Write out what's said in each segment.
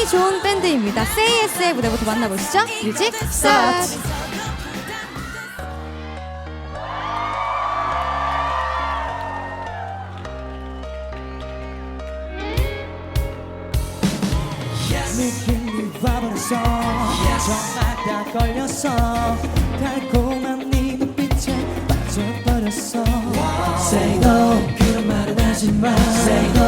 힘이 좋은 밴드입니다. 세이에스의 무대부터 만나보시죠. 뮤직 스타트. 느낌이 와버렸어 정말 다 걸렸어 달콤한 네 눈빛에 빠져버렸어 Say no 그런 말은 하지마 Say no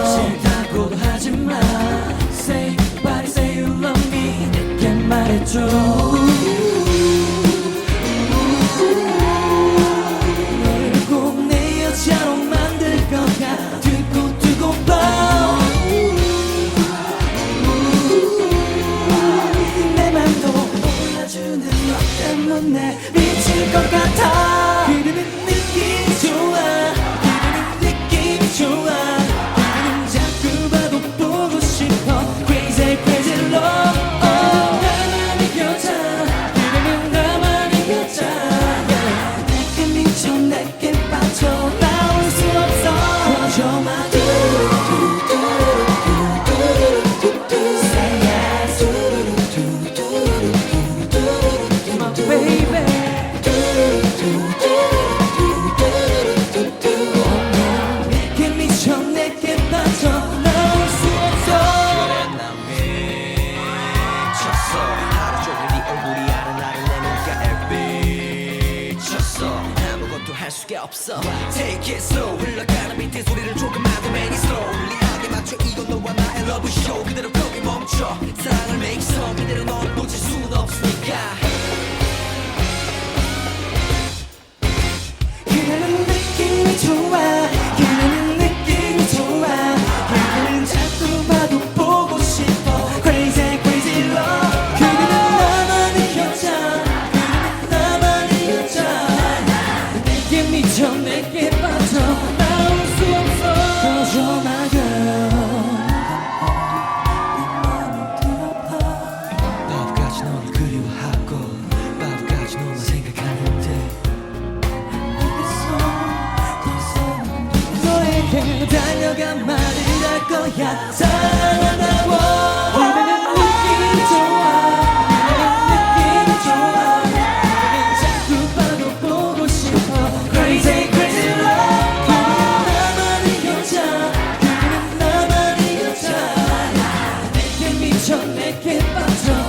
내 맘도 몰라주는 너 때문에 미칠 것 같아 수가 없어. Take it slow. 흘러가는 밑에 소리를 조금만 더 많이 slowly 하게 맞춰. 이건 너와 나의 러브 쇼 그대로 거 달려가 말을 할 거야. 사랑한다고 그대는 느낌이 좋아. 그대는 느낌이 좋아. 자꾸 봐도 보고 싶어. Crazy 나만의 여자. 그대는 나만의 여자. 내게 미쳐 내게 빠져